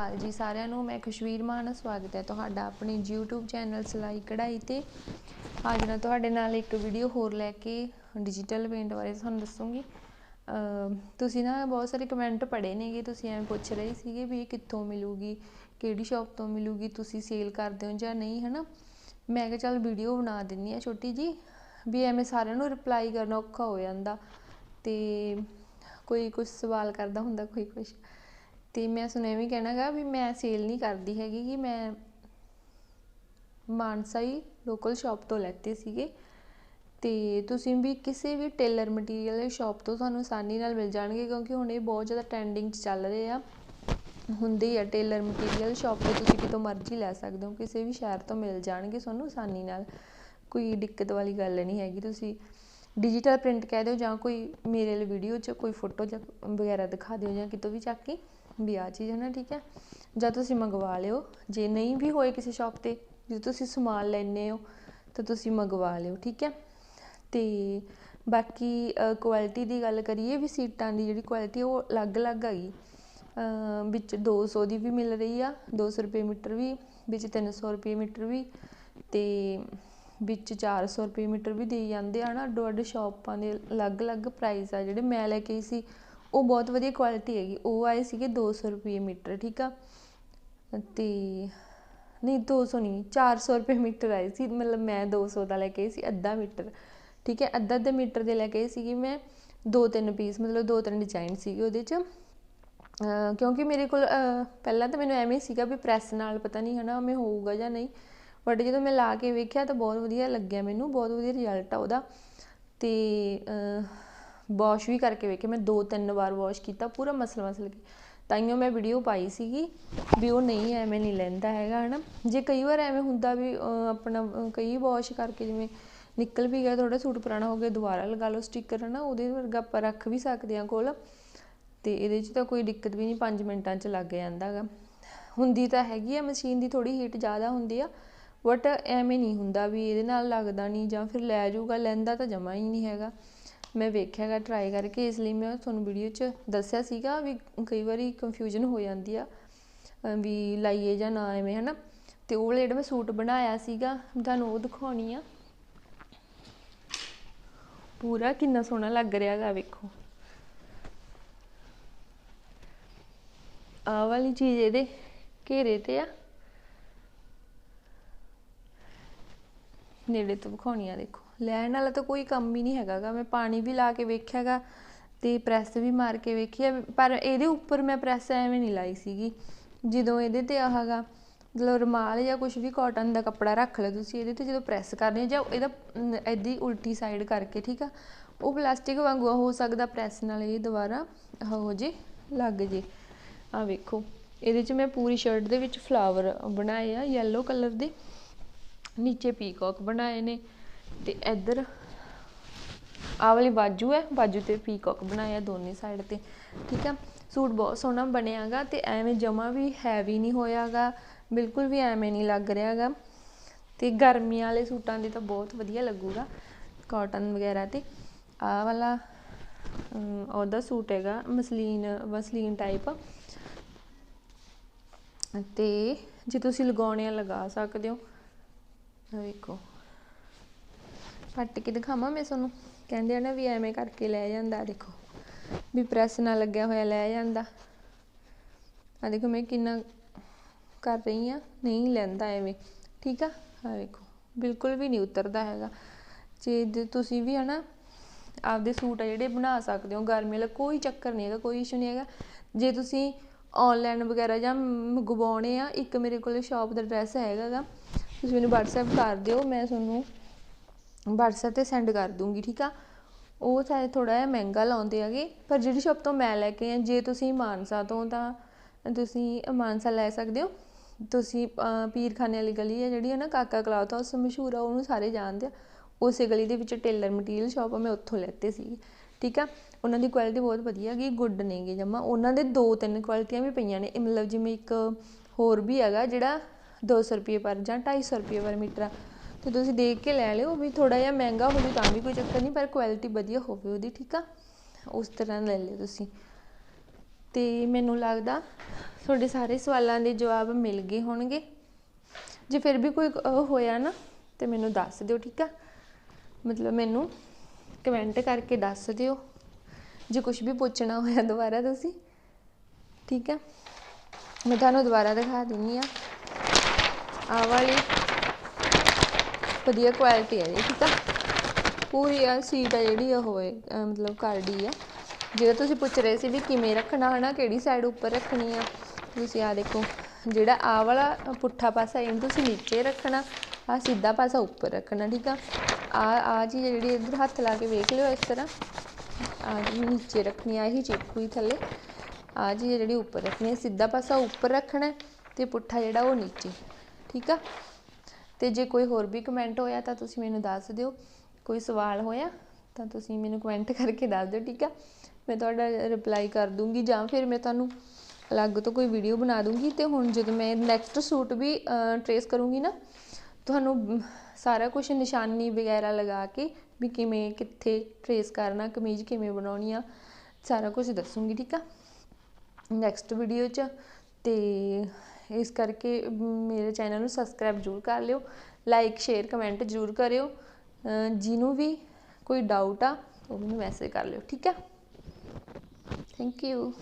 ਹਾਲ ਜੀ ਸਾਰਿਆਂ ਨੂੰ, ਮੈਂ ਖੁਸ਼ਵੀਰ ਮਾਨ, ਸਵਾਗਤ ਹੈ ਤੁਹਾਡਾ ਆਪਣੇ YouTube ਚੈਨਲ ਸਲਾਈ ਕਢਾਈ ਤੇ। ਅੱਜ ਮੈਂ ਤੁਹਾਡੇ ਨਾਲ ਇੱਕ ਵੀਡੀਓ ਹੋਰ ਲੈ ਕੇ ਡਿਜੀਟਲ ਪੇਂਟ ਬਾਰੇ ਤੁਹਾਨੂੰ ਦੱਸੂਗੀ। ਤੁਸੀਂ ਨਾ ਬਹੁਤ ਸਾਰੇ ਕਮੈਂਟ ਪੜ੍ਹੇ ਨੇਗੇ, ਤੁਸੀਂ ਐਵੇਂ ਪੁੱਛ ਰਹੇ ਸੀਗੇ ਵੀ ਇਹ ਕਿੱਥੋਂ ਮਿਲੂਗੀ, ਕਿਹੜੀ ਸ਼ਾਪ ਤੋਂ ਮਿਲੂਗੀ, ਤੁਸੀਂ ਸੇਲ ਕਰਦੇ ਹੋ ਜਾਂ ਨਹੀਂ, ਹਨਾ? ਮੈਂ ਕਿਹਾ ਚੱਲ ਵੀਡੀਓ ਬਣਾ ਦਿੰਨੀ ਆ ਛੋਟੀ ਜੀ ਵੀ ਐਵੇਂ ਸਾਰਿਆਂ ਨੂੰ ਰਿਪਲਾਈ ਕਰਨਾ ਔਖਾ ਹੋ ਜਾਂਦਾ ਤੇ ਕੋਈ ਕੁਝ ਸਵਾਲ ਕਰਦਾ ਹੁੰਦਾ, ਕੋਈ ਕੁਝ ਤੇ ਮੈਂ ਸੁਣਿਆ ਵੀ ਕਹਿਣਾਗਾ ਵੀ ਮੈਂ ਸੇਲ ਨਹੀਂ ਕਰਦੀ ਹੈਗੀ ਕਿ ਮੈਂ ਮਾਨਸਾ ਹੀ ਲੋਕਲ ਸ਼ਾਪ ਤੋਂ ਲੈਤੇ ਸੀਗੇ। ਤੇ ਤੁਸੀਂ ਵੀ ਕਿਸੇ ਵੀ ਟੇਲਰ ਮਟੀਰੀਅਲ ਸ਼ਾਪ ਤੋਂ ਤੁਹਾਨੂੰ ਆਸਾਨੀ ਨਾਲ ਮਿਲ ਜਾਣਗੇ ਕਿਉਂਕਿ ਹੁਣ ਇਹ ਬਹੁਤ ਜ਼ਿਆਦਾ ਟ੍ਰੈਂਡਿੰਗ 'ਚ ਚੱਲ ਰਹੇ ਆ। ਹੁੰਦੇ ਆ ਟੇਲਰ ਮਟੀਰੀਅਲ ਸ਼ਾਪ ਤੋਂ ਤੁਸੀਂ ਕਿਤੋਂ ਮਰਜ਼ੀ ਲੈ ਸਕਦੇ ਹੋ, ਕਿਸੇ ਵੀ ਸ਼ਹਿਰ ਤੋਂ ਮਿਲ ਜਾਣਗੇ ਤੁਹਾਨੂੰ ਆਸਾਨੀ ਨਾਲ। ਕੋਈ ਦਿੱਕਤ ਵਾਲੀ ਗੱਲ ਨਹੀਂ ਹੈਗੀ, ਤੁਸੀਂ ਡਿਜੀਟਲ ਪ੍ਰਿੰਟ ਕਹਿ ਦਿਓ ਜਾਂ ਕੋਈ ਮੇਰੇ ਲਈ ਵੀਡੀਓ 'ਚ ਕੋਈ ਫੋਟੋ ਜਾਂ ਵਗੈਰਾ ਦਿਖਾ ਦਿਓ ਜਾਂ ਕਿਤੋਂ ਵੀ ਚੱਕ ਕੇ। ਵੀ ਆ ਚੀਜ਼ ਹੈ ਨਾ, ਠੀਕ ਹੈ? ਜਾਂ ਤੁਸੀਂ ਮੰਗਵਾ ਲਿਓ। ਜੇ ਨਹੀਂ ਵੀ ਹੋਏ ਕਿਸੇ ਸ਼ਾਪ ਤੇ, ਜੇ ਤੁਸੀਂ ਸਮਾਨ ਲੈਣੇ ਹੋ, ਤਾਂ ਤੁਸੀਂ ਮੰਗਵਾ ਲਿਓ, ਠੀਕ ਹੈ? ਤੇ ਬਾਕੀ ਕੁਆਲਿਟੀ ਦੀ ਗੱਲ ਕਰੀਏ ਵੀ ਸੀਟਾਂ ਦੀ ਜਿਹੜੀ ਕੁਆਲਿਟੀ ਉਹ ਅਲੱਗ-ਅਲੱਗ ਹੈਗੀ। ਵਿੱਚ 200 ਦੀ ਵੀ ਮਿਲ ਰਹੀ ਆ 200 ਰੁਪਏ ਮੀਟਰ ਵੀ, ਵਿੱਚ 300 ਰੁਪਏ ਮੀਟਰ ਵੀ, ਤੇ ਵਿੱਚ 400 ਰੁਪਏ ਮੀਟਰ ਵੀ ਦੇ ਜਾਂਦੇ ਆ ਨਾ ਅੱਡੋ ਅੱਡ ਸ਼ਾਪਾਂ ਦੇ ਅਲੱਗ-ਅਲੱਗ ਪ੍ਰਾਈਸ ਆ ਜਿਹੜੇ ਮੈਂ ਲੈ ਕੇ ਆਈ ਸੀ। ਉਹ ਬਹੁਤ ਵਧੀਆ ਕੁਆਲਿਟੀ ਹੈਗੀ। ਉਹ ਆਏ ਸੀਗੇ ਦੋ ਸੌ ਰੁਪਏ ਮੀਟਰ, ਠੀਕ ਆ? ਅਤੇ ਨਹੀਂ, ਦੋ ਸੌ ਨਹੀਂ, ਚਾਰ ਸੌ ਰੁਪਏ ਮੀਟਰ ਆਏ ਸੀ। ਮਤਲਬ ਮੈਂ ਦੋ ਸੌ ਦਾ ਲੈ ਕੇ ਆਈ ਸੀ, ਅੱਧਾ ਮੀਟਰ, ਠੀਕ ਹੈ? ਅੱਧਾ ਅੱਧਾ ਮੀਟਰ ਦੇ ਲੈ ਕੇ ਆਈ ਸੀਗੀ ਮੈਂ। ਦੋ ਤਿੰਨ ਪੀਸ ਮਤਲਬ ਦੋ ਤਿੰਨ ਡਿਜ਼ਾਈਨ ਸੀਗੇ ਉਹਦੇ 'ਚ। ਕਿਉਂਕਿ ਮੇਰੇ ਕੋਲ ਪਹਿਲਾਂ ਤਾਂ ਮੈਨੂੰ ਐਵੇਂ ਸੀਗਾ ਵੀ ਪ੍ਰੈਸ ਨਾਲ ਪਤਾ ਨਹੀਂ ਹਨਾ ਮੈਂ ਹੋਊਗਾ ਜਾਂ ਨਹੀਂ। ਬਟ ਜਦੋਂ ਮੈਂ ਲਾ ਕੇ ਵੇਖਿਆ ਤਾਂ ਬਹੁਤ ਵਧੀਆ ਲੱਗਿਆ ਮੈਨੂੰ, ਬਹੁਤ ਵਧੀਆ ਰਿਜ਼ਲਟ ਆ ਉਹਦਾ। ਤੇ ਵਾਸ਼ ਵੀ ਕਰਕੇ ਵੇਖਿਆ ਮੈਂ ਦੋ ਤਿੰਨ ਵਾਰ ਵਾਸ਼ ਕੀਤਾ, ਪੂਰਾ ਮਸਲ ਮਸਲ ਕੇ। ਤਾਈਓ ਮੈਂ ਵੀਡੀਓ ਪਾਈ ਸੀਗੀ ਵੀ ਉਹ ਨਹੀਂ ਐਵੇਂ ਨਹੀਂ ਲੈਂਦਾ ਹੈਗਾ, ਹਨਾ। ਜੇ ਕਈ ਵਾਰ ਐਵੇਂ ਹੁੰਦਾ ਵੀ ਆਪਣਾ ਕਈ ਵਾਸ਼ ਕਰਕੇ ਜਿਵੇਂ ਨਿਕਲ ਵੀ ਗਿਆ ਥੋੜਾ ਸੂਟ ਪੁਰਾਣਾ ਹੋ ਗਿਆ, ਦੁਬਾਰਾ ਲਗਾ ਲਓ ਸਟicker ਹਨਾ, ਉਹਦੇ ਵਰਗਾ ਆਪਾਂ ਰੱਖ ਵੀ ਸਕਦੇ ਹਾਂ ਕੋਲ। ਤੇ ਇਹਦੇ 'ਚ ਤਾਂ ਕੋਈ ਦਿੱਕਤ ਵੀ ਨਹੀਂ 5 ਮਿੰਟਾਂ 'ਚ ਲੱਗ ਜਾਂਦਾ ਹੈਗਾ ਹੁੰਦੀ ਤਾਂ ਹੈਗੀ ਆ, ਮਸ਼ੀਨ ਦੀ ਥੋੜੀ ਹੀਟ ਜ਼ਿਆਦਾ ਹੁੰਦੀ ਆ ਬਟ ਐਵੇਂ ਨਹੀਂ ਹੁੰਦਾ ਵੀ ਇਹਦੇ ਨਾਲ ਲੱਗਦਾ ਨਹੀਂ ਜਾਂ ਫਿਰ ਲੈ ਜਾਊਗਾ, ਲੈਂਦਾ ਤਾਂ ਜਮਾ ਹੀ ਨਹੀਂ ਹੈਗਾ। ਮੈਂ ਵੇਖਿਆ ਵੇਖਿਆਗਾ ਟਰਾਈ ਕਰਕੇ, ਇਸ ਲਈ ਮੈਂ ਤੁਹਾਨੂੰ ਵੀਡੀਓ 'ਚ ਦੱਸਿਆ ਸੀਗਾ ਵੀ ਕਈ ਵਾਰੀ ਕਨਫਿਊਜ਼ਨ ਹੋ ਜਾਂਦੀ ਆ ਵੀ ਲਾਈਏ ਜਾਂ ਨਾ ਐਵੇਂ, ਹਨਾ? ਤੇ ਉਹ ਜਿਹੜਾ ਮੈਂ ਸੂਟ ਬਣਾਇਆ ਸੀਗਾ, ਤੁਹਾਨੂੰ ਉਹ ਦਿਖਾਉਣੀ ਆ। ਪੂਰਾ ਕਿੰਨਾ ਸੋਹਣਾ ਲੱਗ ਰਿਹਾ ਹੈਗਾ ਵੇਖੋ। ਆਹ ਵਾਲੀ ਚੀਜ਼ ਇਹਦੇ ਘੇਰੇ ਤੇ ਆ। ਨੇੜੇ ਤੋਂ ਵਿਖਾਉਣੀ ਆ ਦੇਖੋ। ਲੈਣ ਵਾਲਾ ਤਾਂ ਕੋਈ ਕੰਮ ਹੀ ਨਹੀਂ ਹੈਗਾਗਾ। ਮੈਂ ਪਾਣੀ ਵੀ ਲਾ ਕੇ ਵੇਖਿਆਗਾ ਤੇ ਪ੍ਰੈਸ ਵੀ ਮਾਰ ਕੇ ਵੇਖੀ ਪਰ ਇਹਦੇ ਉੱਪਰ ਮੈਂ ਪ੍ਰੈਸ ਐਵੇਂ ਨਹੀਂ ਲਾਈ ਸੀਗੀ। ਜਦੋਂ ਇਹਦੇ ਤੇ ਆਹਗਾ, ਮਤਲਬ ਰੁਮਾਲ ਜਾਂ ਕੁਝ ਵੀ ਕਾਟਨ ਦਾ ਕੱਪੜਾ ਰੱਖ ਲਓ ਤੁਸੀਂ, ਇਹਦੇ ਤੇ ਜਦੋਂ ਪ੍ਰੈਸ ਕਰਨੀ ਜਾਂ ਇਹਦਾ ਐਦੀ ਉਲਟੀ ਸਾਈਡ ਕਰਕੇ, ਠੀਕ ਆ? ਉਹ ਪਲਾਸਟਿਕ ਵਾਂਗੂ ਹੋ ਸਕਦਾ ਪ੍ਰੈਸ ਨਾਲ ਇਹ ਦੁਬਾਰਾ ਹੋ ਜੇ ਲੱਗ ਜੇ। ਆ ਵੇਖੋ, ਇਹਦੇ 'ਚ ਮੈਂ ਪੂਰੀ ਸ਼ਰਟ ਦੇ ਵਿੱਚ ਫਲਾਵਰ ਬਣਾਏ ਆ ਯੈਲੋ ਕਲਰ ਦੇ। ਨੀਚੇ ਪੀਕੌਕ ਬਣਾਏ ਨੇ ਤੇ ਇੱਧਰ ਆਹ ਵਾਲੀ ਬਾਜੂ ਹੈ, ਬਾਜੂ ਤੇ ਪੀਕੌਕ ਬਣਾਇਆ ਦੋਨੇ ਸਾਈਡ ਤੇ, ਠੀਕ ਹੈ ਸੂਟ ਬਹੁਤ ਸੋਹਣਾ ਬਣਿਆਗਾ ਤੇ ਐਵੇਂ ਜਮਾ ਵੀ ਹੈਵੀ ਨਹੀਂ ਹੋਇਆਗਾ, ਬਿਲਕੁਲ ਵੀ ਐਵੇਂ ਨਹੀਂ ਲੱਗ ਰਿਹਾਗਾ ਤੇ ਗਰਮੀ ਵਾਲੇ ਸੂਟਾਂ ਦੇ ਤਾਂ ਬਹੁਤ ਵਧੀਆ ਲੱਗੂਗਾ ਕਾਟਨ ਵਗੈਰਾ ਤੇ। ਆਹ ਵਾਲਾ ਉਹਦਾ ਸੂਟ ਹੈਗਾ ਮਸਲੀਨ ਮਸਲੀਨ ਟਾਈਪ ਤੇ ਜੇ ਤੁਸੀਂ ਲਗਾਉਣੇ ਆ ਲਗਾ ਸਕਦੇ ਹੋ। ਆ ਵੇਖੋ। ਪੱਟ ਕੇ ਦਿਖਾਵਾਂ ਮੈਂ ਤੁਹਾਨੂੰ। ਕਹਿੰਦੇ ਆ ਨਾ ਵੀ ਐਵੇਂ ਕਰਕੇ ਲੈ ਜਾਂਦਾ, ਦੇਖੋ। ਵੀ ਪ੍ਰੈਸ ਨਾ ਲੱਗਿਆ ਹੋਇਆ ਲੈ ਜਾਂਦਾ। ਆ ਦੇਖੋ ਮੈਂ ਕਿੰਨਾ ਕਰ ਰਹੀ ਆ ਨਹੀਂ ਲੈਂਦਾ ਐਵੇਂ। ਠੀਕ ਆ? ਆ ਵੇਖੋ, ਬਿਲਕੁਲ ਵੀ ਨਹੀਂ ਉਤਰਦਾ ਹੈਗਾ। ਜੇ ਤੁਸੀਂ ਵੀ ਹਨਾ ਆਪਦੇ ਸੂਟ ਆ ਜਿਹੜੇ ਬਣਾ ਸਕਦੇ ਹੋ, ਗਰਮੀ ਵਾਲਾ, ਕੋਈ ਚੱਕਰ ਨਹੀਂ ਹੈਗਾ, ਕੋਈ ਇਸ਼ੂ ਨਹੀਂ ਹੈਗਾ। ਜੇ ਤੁਸੀਂ ਆਨਲਾਈਨ ਵਗੈਰਾ ਜਾਂ ਮੰਗਵਾਉਣੇ ਆ, ਇੱਕ ਮੇਰੇ ਕੋਲ ਸ਼ਾਪ ਦਾ ਐਡਰੈਸ ਹੈਗਾਗਾ ਤੁਸੀਂ ਮੈਨੂੰ WhatsApp ਕਰ ਦਿਓ, ਮੈਂ ਤੁਹਾਨੂੰ WhatsApp ਤੇ ਸੈਂਡ ਕਰ ਦੂੰਗੀ, ਠੀਕ ਆ? ਉਹ ਚਾਹੇ ਥੋੜਾ ਜਿਹਾ ਮਹਿੰਗਾ ਲਾਉਂਦੇ ਹੈਗੇ, ਪਰ ਜਿਹੜੀ ਸ਼ਾਪ ਤੋਂ ਮੈਂ ਲੈ ਕੇ ਆ ਜੇ ਤੁਸੀਂ ਮਾਨਸਾ ਤੋਂ ਤਾਂ ਤੁਸੀਂ ਮਾਨਸਾ ਲੈ ਸਕਦੇ ਹੋ। ਤੁਸੀਂ ਪੀਰਖਾਨੇ ਵਾਲੀ ਗਲੀ ਹੈ ਜਿਹੜੀ ਹੈ ਨਾ, ਕਾਕਾ ਕਲਾਥ ਹਾਊਸ ਮਸ਼ਹੂਰ ਆ, ਉਹਨੂੰ ਸਾਰੇ ਜਾਣਦੇ ਆ। ਉਸੇ ਗਲੀ ਦੇ ਵਿੱਚ ਟੇਲਰ ਮਟੀਰੀਅਲ ਸ਼ਾਪ ਆ, ਮੈਂ ਉੱਥੋਂ ਲੈਤੇ ਸੀ ਠੀਕ ਆ? ਉਹਨਾਂ ਦੀ ਕੁਆਲਿਟੀ ਬਹੁਤ ਵਧੀਆ ਹੈਗੀ ਗੁੱਡ ਨੇਗੇ ਜਮਾ। ਉਹਨਾਂ ਦੇ ਦੋ ਤਿੰਨ ਕੁਆਲਿਟੀਆਂ ਵੀ ਪਈਆਂ ਨੇ ਮਤਲਬ ਜਿਵੇਂ ਇੱਕ ਹੋਰ ਵੀ ਹੈਗਾ, ਜਿਹੜਾ ਦੋ ਸੌ ਰੁਪਏ ਪਰ ਜਾਂ ਢਾਈ ਸੌ ਰੁਪਏ ਪਰ ਮੀਟਰ ਆ। ਅਤੇ ਤੁਸੀਂ ਦੇਖ ਕੇ ਲੈ ਲਿਓ ਵੀ ਥੋੜ੍ਹਾ ਜਿਹਾ ਮਹਿੰਗਾ ਹੋਵੇ ਤਾਂ ਵੀ ਕੋਈ ਚੱਕਰ ਨਹੀਂ, ਪਰ ਕੁਆਲਿਟੀ ਵਧੀਆ ਹੋਵੇ ਉਹਦੀ, ਠੀਕ ਆ? ਉਸ ਤਰ੍ਹਾਂ ਲੈ ਲਿਓ ਤੁਸੀਂ। ਅਤੇ ਮੈਨੂੰ ਲੱਗਦਾ ਤੁਹਾਡੇ ਸਾਰੇ ਸਵਾਲਾਂ ਦੇ ਜਵਾਬ ਮਿਲ ਗਏ ਹੋਣਗੇ। ਜੇ ਫਿਰ ਵੀ ਕੋਈ ਹੋਇਆ ਨਾ, ਤੇ ਮੈਨੂੰ ਦੱਸ ਦਿਓ, ਠੀਕ ਆ? ਮਤਲਬ ਮੈਨੂੰ ਕਮੈਂਟ ਕਰਕੇ ਦੱਸ ਦਿਓ। ਜੇ ਕੁਝ ਵੀ ਪੁੱਛਣਾ ਹੋਇਆ ਦੁਬਾਰਾ ਤੁਸੀਂ, ਠੀਕ ਆ? ਮੈਂ ਤੁਹਾਨੂੰ ਦੁਬਾਰਾ ਦਿਖਾ ਦਿੰਨੀ ਆ। ਆਹ ਵਾਲੀ। ਵਧੀਆ ਕੁਆਲਿਟੀ ਹੈ ਜੀ ਠੀਕ ਆ? ਪੂਰੀ ਆ ਸੀਟ ਆ ਜਿਹੜੀ ਉਹ ਹੈ ਅਹ, ਮਤਲਬ ਕਰਦੀ ਆ। ਜਿਹੜਾ ਤੁਸੀਂ ਪੁੱਛ ਰਹੇ ਸੀ ਵੀ ਕਿਵੇਂ ਰੱਖਣਾ ਹੈ ਨਾ ਕਿਹੜੀ ਸਾਈਡ ਉੱਪਰ ਰੱਖਣੀ ਆ? ਤੁਸੀਂ ਆ ਦੇਖੋ, ਜਿਹੜਾ ਆ ਵਾਲਾ ਪੁੱਠਾ ਪਾਸਾ, ਇਹਨੂੰ ਤੁਸੀਂ ਨੀਚੇ ਰੱਖਣਾ ਆ ਸਿੱਧਾ ਪਾਸਾ ਉੱਪਰ ਰੱਖਣਾ, ਠੀਕ ਆ? ਆ ਆ ਚੀਜ਼ ਆ ਜਿਹੜੀ ਇੱਧਰ ਹੱਥ ਲਾ ਕੇ ਵੇਖ ਲਿਓ ਇਸ ਤਰ੍ਹਾਂ। ਆ ਜੀ ਨੀਚੇ ਰੱਖਣੀ ਆ, ਇਹੀ ਚਿਪ ਹੋਈ ਥੱਲੇ। ਆ ਜੀ ਜਿਹੜੀ ਉੱਪਰ ਰੱਖਣੀ ਹੈ ਸਿੱਧਾ ਪਾਸਾ ਉੱਪਰ ਰੱਖਣਾ ਹੈ ਤੇ ਪੁੱਠਾ ਜਿਹੜਾ ਉਹ ਨੀਚੇ। ਠੀਕ ਆ? ਤੇ ਜੇ ਕੋਈ ਹੋਰ ਵੀ ਕਮੈਂਟ ਹੋਇਆ ਤਾਂ ਤੁਸੀਂ ਮੈਨੂੰ ਦੱਸ ਦਿਓ। ਕੋਈ ਸਵਾਲ ਹੋਇਆ ਤਾਂ ਤੁਸੀਂ ਮੈਨੂੰ ਕਮੈਂਟ ਕਰਕੇ ਦੱਸ ਦਿਓ, ਠੀਕ ਆ? ਮੈਂ ਤੁਹਾਡਾ ਰਿਪਲਾਈ ਕਰ ਦੂੰਗੀ ਜਾਂ ਫਿਰ ਮੈਂ ਤੁਹਾਨੂੰ ਅਲੱਗ ਤੋਂ ਕੋਈ ਵੀਡੀਓ ਬਣਾ ਦੂੰਗੀ ਤੇ ਹੁਣ ਜਦੋਂ ਮੈਂ ਨੈਕਸਟ ਸੂਟ ਵੀ ਟਰੇਸ ਕਰੂੰਗੀ ਨਾ, ਤੁਹਾਨੂੰ ਸਾਰਾ ਕੁਝ ਨਿਸ਼ਾਨੀ ਵਗੈਰਾ ਲਗਾ ਕੇ ਵੀ ਕਿਵੇਂ, ਕਿੱਥੇ ਟਰੇਸ ਕਰਨਾ, ਕਮੀਜ਼ ਕਿਵੇਂ ਬਣਾਉਣੀ ਆ, ਸਾਰਾ ਕੁਝ ਦੱਸੂੰਗੀ, ਠੀਕ ਆ? ਨੈਕਸਟ ਵੀਡੀਓ 'ਚ ਤੇ ਇਸ ਕਰਕੇ ਮੇਰੇ ਚੈਨਲ ਨੂੰ ਸਬਸਕ੍ਰਾਈਬ ਜ਼ਰੂਰ ਕਰ ਲਿਓ ਲਾਈਕ ਸ਼ੇਅਰ ਕਮੈਂਟ ਜ਼ਰੂਰ ਕਰਿਓ। ਜਿਹਨੂੰ ਵੀ ਕੋਈ ਡਾਊਟ ਆ, ਉਹ ਮੈਨੂੰ ਮੈਸੇਜ ਕਰ ਲਿਓ, ਠੀਕ ਆ? Thank you